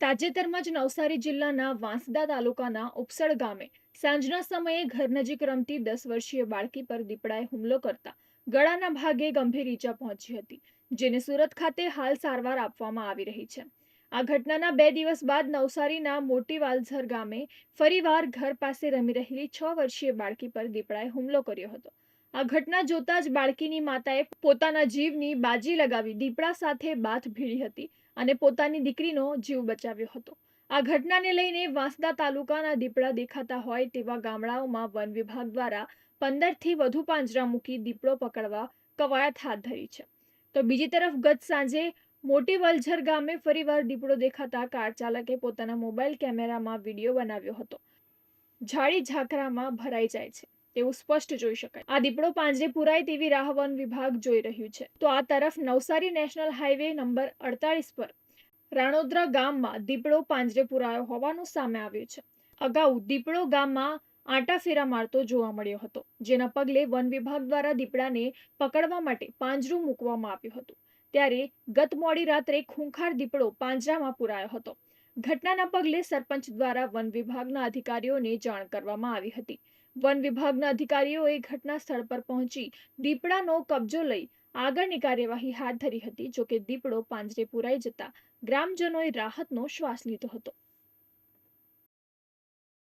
તાજેતરમાં જ નવસારી જિલ્લાના વાંસદા તાલુકાના ઉપસળ ગામે સાંજના સમયે ઘર નજીક રમતી દસ વર્ષીય બાળકી પર દીપડાએ હુમલો કરતા ગળાના ભાગે ગંભીર ઈજા પહોંચી હતી, જેને સુરત ખાતે હાલ સારવાર આપવામાં આવી રહી છે. આ ઘટનાના બે દિવસ બાદ નવસારીના મોટી વાલઝર ગામે ફરીવાર ઘર પાસે રમી રહેલી છ વર્ષીય બાળકી પર દીપડાએ હુમલો કર્યો હતો. આ ઘટના જોતા જ બાળકીની માતાએ પોતાના જીવની બાજી લગાવી દીપડા સાથે બાથ ભીડી હતી અને પોતાની દીકરીનો જીવ બચાવ્યો હતો. આ ઘટનાને લઈને વાંસદા તાલુકાના દીપડા દેખાતા હોય તેવા ગામડાઓમાં વન વિભાગ દ્વારા પંદરથી વધુ પાંજરા મૂકી દીપડો પકડવા કવાયત હાથ ધરી છે. તો બીજી તરફ ગત સાંજે મોટી વલઝર ગામે ફરીવાર દીપડો દેખાતા કાર ચાલકે પોતાના મોબાઈલ કેમેરામાં વીડિયો બનાવ્યો હતો. ઝાડી ઝાકરામાં ભરાઈ જાય છે. તેવું સ્પષ્ટ જોઈ શકાય. આ દીપડો પાંજરે પુરાય તેવી રાહ વન વિભાગ જોઈ રહ્યું છે. તો આ તરફ નવસારી નેશનલ હાઈવે નંબર અડતાલીસ પર રાણોદ્રા ગામમાં દીપડો પાંજરે પુરાયો હોવાનું સામે આવ્યું છે. અગાઉ દીપડો ગામમાં આંટા ફેરા મારતો જોવા મળ્યો હતો, જેના પગલે વન વિભાગ દ્વારા દીપડાને પકડવા માટે પાંજરું મૂકવામાં આવ્યું હતું. ત્યારે ગત મોડી રાત્રે ખૂંખાર દીપડો પાંજરામાં પુરાયો હતો. ઘટનાના પગલે સરપંચ દ્વારા વન વિભાગના અધિકારીઓને જાણ કરવામાં આવી હતી. વન વિભાગના અધિકારીઓએ ઘટના સ્થળ પર પહોંચી દીપડાનો કબજો લઈ આગળની કાર્યવાહી હાથ ધરી હતી, જોકે દીપડો પાંજરે પુરાઈ જતા ગ્રામજનોએ રાહતનો શ્વાસ લીધો હતો.